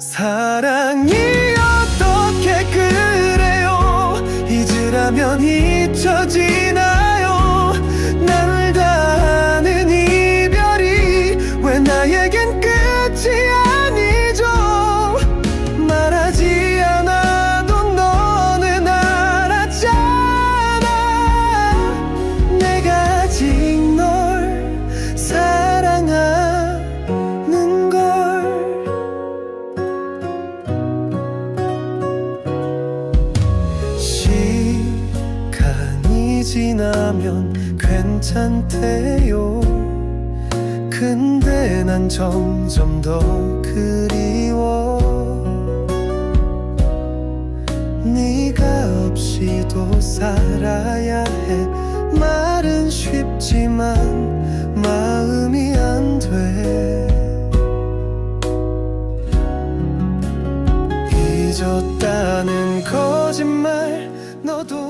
사랑이 어떻게 그래요? 잊으라면 잊혀지나요? 날 다하는 이별이 왜 나에겐 끝 지나면 괜찮대요. 근데 난 점점 더 그리워. 네가 없이도 살아야 해. 말은 쉽지만 마음이 안 돼. 잊었다는 거짓말 너도